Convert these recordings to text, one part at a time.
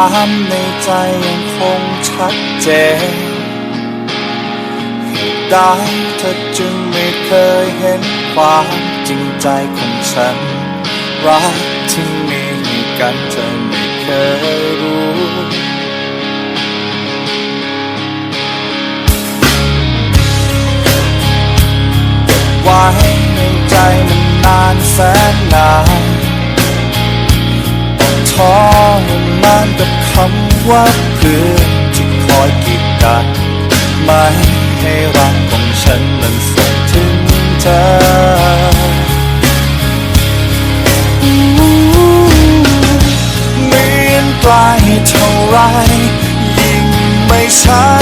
ามในใจยังคงชัดเจนเหตุใดเธอจึงไม่เคยเห็นความจริงใจของฉัน รักที่มีให้กันเธอไม่เคยรู้ไว้ในใจมันนานแสนนานานกับคำว่าเพื่อนที่คอยกีดกันไม่ให้รักของฉันมันส่งถึงเธอเหมือนไกลเท่าไรยิ่งไม่ใช่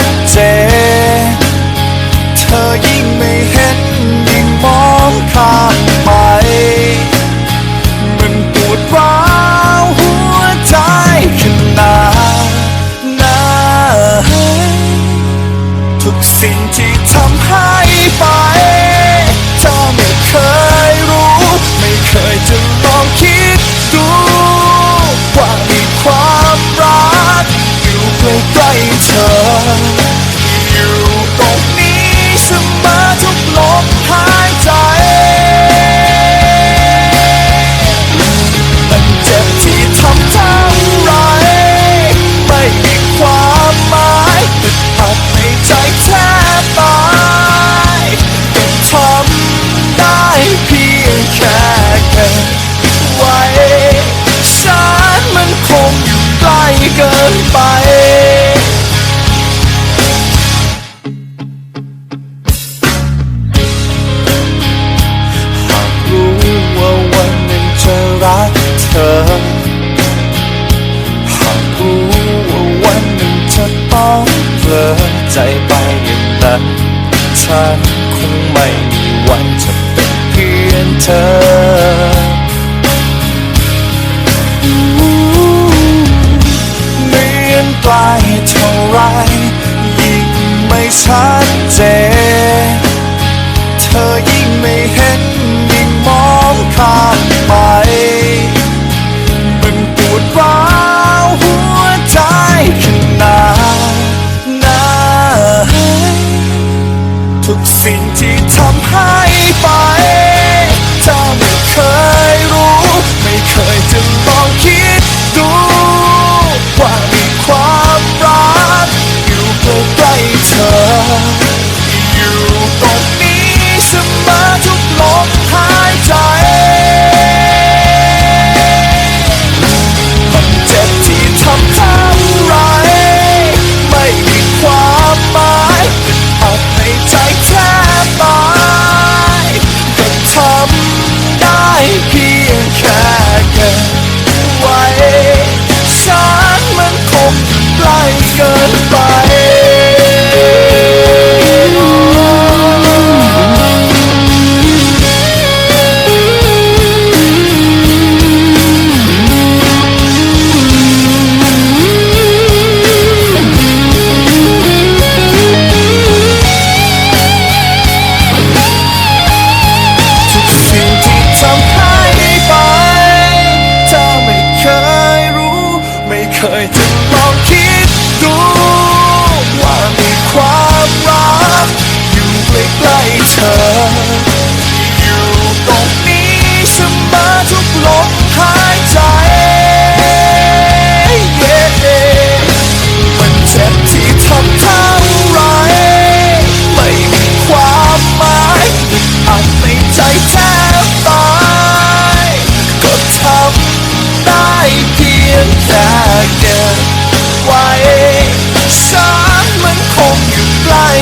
ทุ นไป หากรู้ว่าวันหนึ่งจะรักเธอ หากรู้ว่าวันหนึ่งจะต้องเผลอใจไปอย่างนั้นฉันคงไม่มีวันจะเป็นเพียงเธอ ไม่เห็นยิ่งมองข้ามไป มันปวดร้าวหัวใจขนาดไหนทุกสิ่งที่ทำให้ เคยจะลองคิดดูว่ามีความรักอยู่ใกล้ๆเธอ fly.